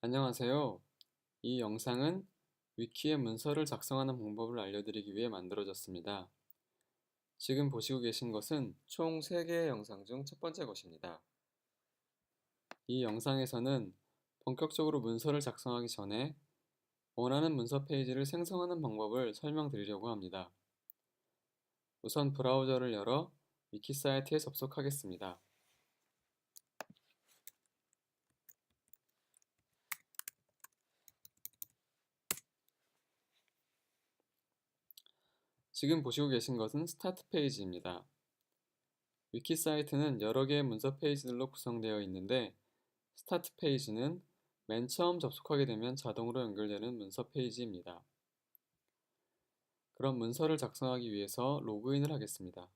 안녕하세요. 이 영상은 위키에 문서를 작성하는 방법을 알려드리기 위해 만들어졌습니다. 지금 보시고 계신 것은 총 3개의 영상 중 첫 번째 것입니다. 이 영상에서는 본격적으로 문서를 작성하기 전에 원하는 문서 페이지를 생성하는 방법을 설명드리려고 합니다. 우선 브라우저를 열어 위키 사이트에 접속하겠습니다. 지금 보시고 계신 것은 스타트 페이지입니다. 위키 사이트는 여러 개의 문서 페이지들로 구성되어 있는데 스타트 페이지는 맨 처음 접속하게 되면 자동으로 연결되는 문서 페이지입니다. 그럼 문서를 작성하기 위해서 로그인을 하겠습니다.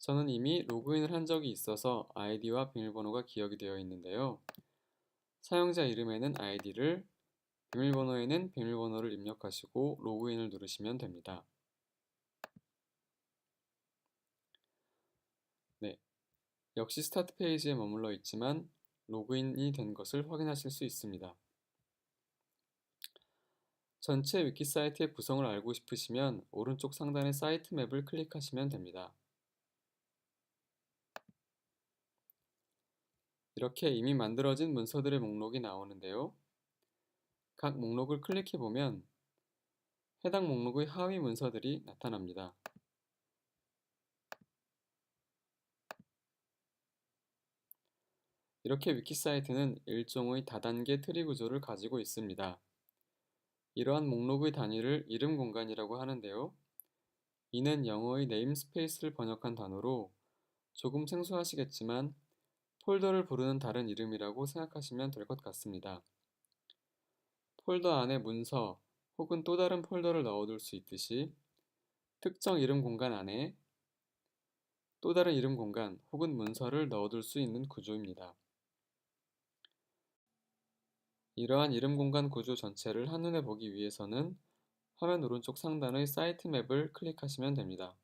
저는 이미 로그인을 한 적이 있어서 아이디와 비밀번호가 기억이 되어 있는데요. 사용자 이름에는 아이디를, 비밀번호에는 비밀번호를 입력하시고 로그인을 누르시면 됩니다. 네, 역시 스타트 페이지에 머물러 있지만 로그인이 된 것을 확인하실 수 있습니다. 전체 위키 사이트의 구성을 알고 싶으시면 오른쪽 상단의 사이트 맵을 클릭하시면 됩니다. 이렇게 이미 만들어진 문서들의 목록이 나오는데요. 각 목록을 클릭해 보면 해당 목록의 하위 문서들이 나타납니다. 이렇게 위키 사이트는 일종의 다단계 트리 구조를 가지고 있습니다. 이러한 목록의 단위를 이름 공간이라고 하는데요. 이는 영어의 네임스페이스를 번역한 단어로 조금 생소하시겠지만 폴더를 부르는 다른 이름이라고 생각하시면 될 것 같습니다. 폴더 안에 문서 혹은 또 다른 폴더를 넣어둘 수 있듯이 특정 이름 공간 안에 또 다른 이름 공간 혹은 문서를 넣어둘 수 있는 구조입니다. 이러한 이름 공간 구조 전체를 한눈에 보기 위해서는 화면 오른쪽 상단의 사이트 맵을 클릭하시면 됩니다.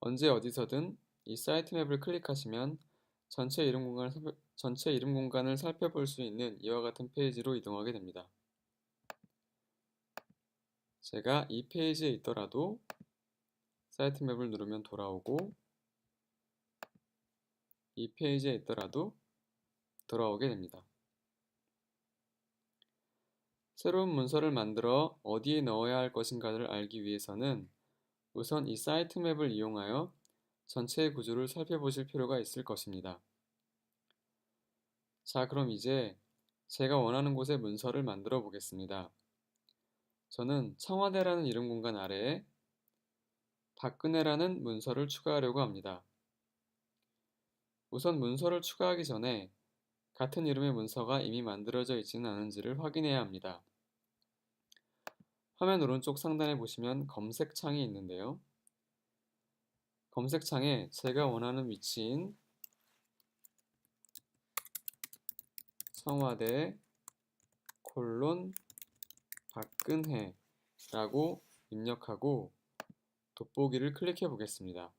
언제 어디서든 이 사이트 맵을 클릭하시면 전체 이름 공간을, 전체 이름 공간을 살펴볼 수 있는 이와 같은 페이지로 이동하게 됩니다. 제가 이 페이지에 있더라도 사이트 맵을 누르면 돌아오고 이 페이지에 있더라도 돌아오게 됩니다. 새로운 문서를 만들어 어디에 넣어야 할 것인가를 알기 위해서는 우선 이 사이트 맵을 이용하여 전체의 구조를 살펴보실 필요가 있을 것입니다. 자, 그럼 이제 제가 원하는 곳에 문서를 만들어 보겠습니다. 저는 청와대라는 이름 공간 아래에 박근혜라는 문서를 추가하려고 합니다. 우선 문서를 추가하기 전에 같은 이름의 문서가 이미 만들어져 있지는 않은지를 확인해야 합니다. 화면 오른쪽 상단에 보시면 검색창이 있는데요. 검색창에 제가 원하는 위치인 청와대 콜론 박근혜 라고 입력하고 돋보기를 클릭해 보겠습니다.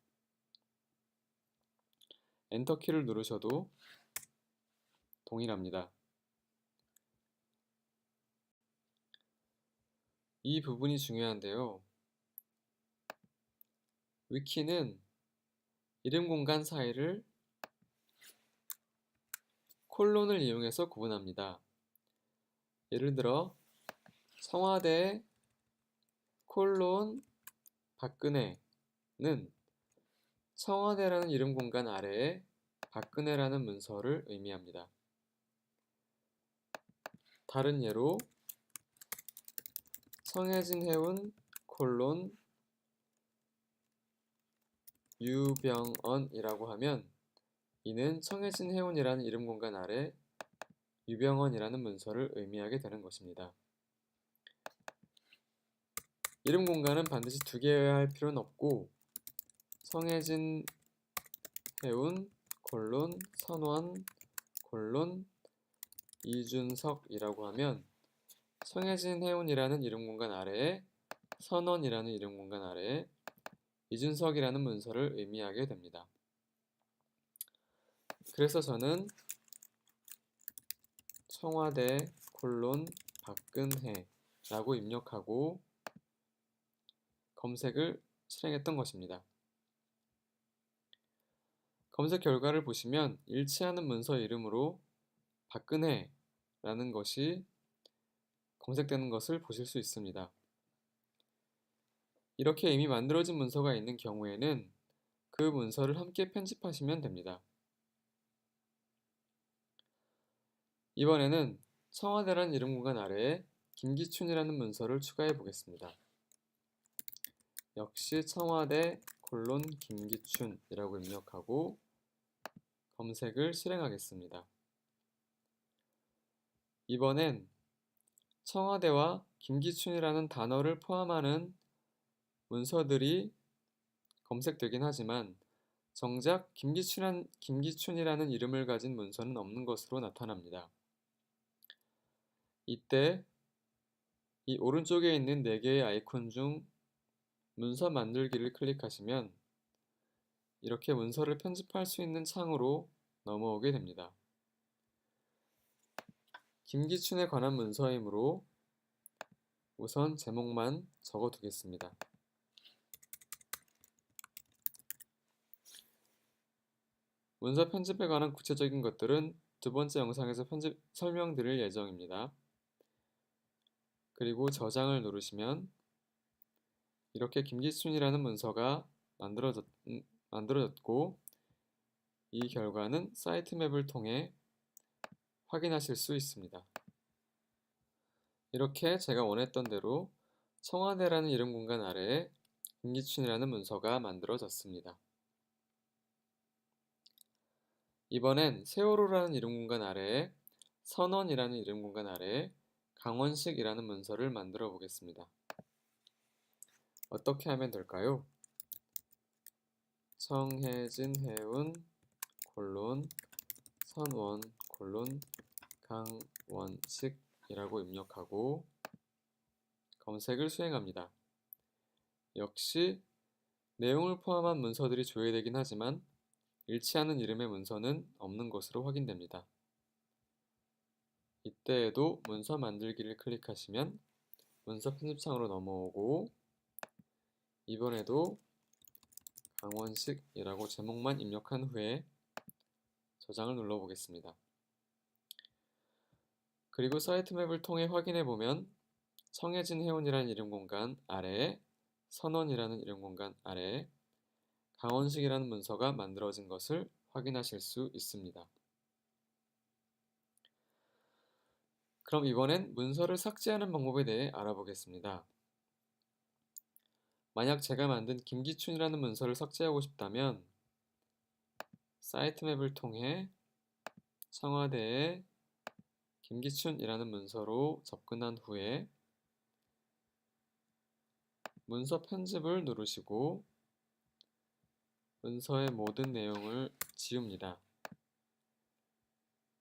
엔터키를 누르셔도 동일합니다. 이 부분이 중요한데요. 위키는 이름 공간 사이를 콜론을 이용해서 구분합니다. 예를 들어 청와대 콜론 박근혜는 청와대라는 이름 공간 아래에 박근혜라는 문서를 의미합니다. 다른 예로 성혜진 해운 콜론 유병언이라고 하면 이는 청혜진 해운이라는 이름 공간 아래 유병언이라는 문서를 의미하게 되는 것입니다. 이름 공간은 반드시 두 개여야 할 필요는 없고 성혜진 해운 콜론 선원 콜론 이준석이라고 하면 성혜진 해운이라는 이름 공간 아래에 선원이라는 이름 공간 아래에 이준석이라는 문서를 의미하게 됩니다. 그래서 저는 청와대 콜론 박근혜라고 입력하고 검색을 실행했던 것입니다. 검색 결과를 보시면 일치하는 문서 이름으로 박근혜라는 것이 검색되는 것을 보실 수 있습니다. 이렇게 이미 만들어진 문서가 있는 경우에는 그 문서를 함께 편집하시면 됩니다. 이번에는 청와대란 이름 공간 아래에 김기춘이라는 문서를 추가해 보겠습니다. 역시 청와대 콜론 김기춘이라고 입력하고 검색을 실행하겠습니다. 이번엔 청와대와 김기춘이라는 단어를 포함하는 문서들이 검색되긴 하지만 정작 김기춘, 김기춘이라는 이름을 가진 문서는 없는 것으로 나타납니다. 이때 이 오른쪽에 있는 4개의 아이콘 중 문서 만들기를 클릭하시면 이렇게 문서를 편집할 수 있는 창으로 넘어오게 됩니다. 김기춘에 관한 문서이므로 우선 제목만 적어 두겠습니다. 문서 편집에 관한 구체적인 것들은 두 번째 영상에서 편집 설명드릴 예정입니다. 그리고 저장을 누르시면 이렇게 김기춘이라는 문서가 만들어졌, 음, 만들어졌고 이 결과는 사이트맵을 통해 확인하실 수 있습니다. 이렇게 제가 원했던 대로 청와대라는 이름 공간 아래에 김기춘이라는 문서가 만들어졌습니다. 이번엔 세월호라는 이름 공간 아래에 선원이라는 이름 공간 아래에 강원식이라는 문서를 만들어 보겠습니다. 어떻게 하면 될까요? 청해진 해운 콜론 선원 콜론 강원식이라고 입력하고 검색을 수행합니다. 역시 내용을 포함한 문서들이 조회되긴 하지만 일치하는 이름의 문서는 없는 것으로 확인됩니다. 이때에도 문서 만들기를 클릭하시면 문서 편집창으로 넘어오고 이번에도 강원식이라고 제목만 입력한 후에 저장을 눌러보겠습니다. 그리고 사이트맵을 통해 확인해 보면 청해진 해운이라는 이름 공간 아래에 선원이라는 이름 공간 아래에 강원식이라는 문서가 만들어진 것을 확인하실 수 있습니다. 그럼 이번엔 문서를 삭제하는 방법에 대해 알아보겠습니다. 만약 제가 만든 김기춘이라는 문서를 삭제하고 싶다면 사이트맵을 통해 청와대에 김기춘이라는 문서로 접근한 후에 문서 편집을 누르시고 문서의 모든 내용을 지웁니다.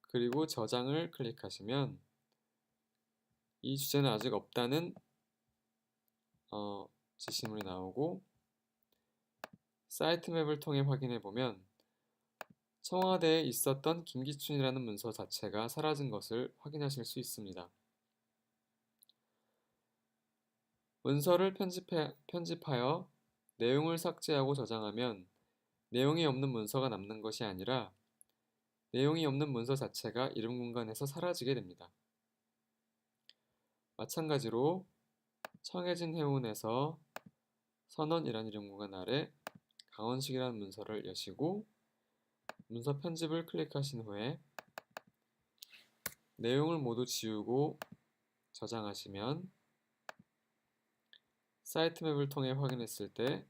그리고 저장을 클릭하시면 이 주제는 아직 없다는 어, 지시물이 나오고 사이트 맵을 통해 확인해 보면 청와대에 있었던 김기춘이라는 문서 자체가 사라진 것을 확인하실 수 있습니다. 문서를 편집해, 편집하여 내용을 삭제하고 저장하면 내용이 없는 문서가 남는 것이 아니라 내용이 없는 문서 자체가 이름 공간에서 사라지게 됩니다. 마찬가지로 청해진 해운에서 선원이라는 이름 공간 아래 강원식이라는 문서를 여시고 문서 편집을 클릭하신 후에 내용을 모두 지우고 저장하시면 사이트맵을 통해 확인했을 때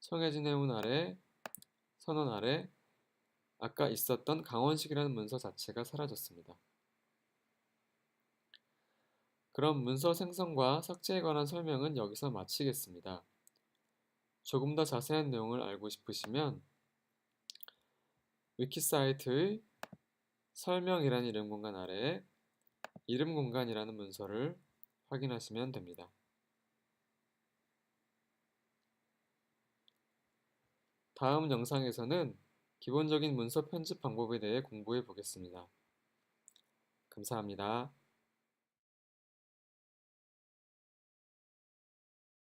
청해진 해운 아래, 선원 아래 아까 있었던 강원식이라는 문서 자체가 사라졌습니다. 그럼 문서 생성과 삭제에 관한 설명은 여기서 마치겠습니다. 조금 더 자세한 내용을 알고 싶으시면 위키 사이트의 설명이라는 이름 공간 아래에 이름 공간이라는 문서를 확인하시면 됩니다. 다음 영상에서는 기본적인 문서 편집 방법에 대해 공부해 보겠습니다. 감사합니다.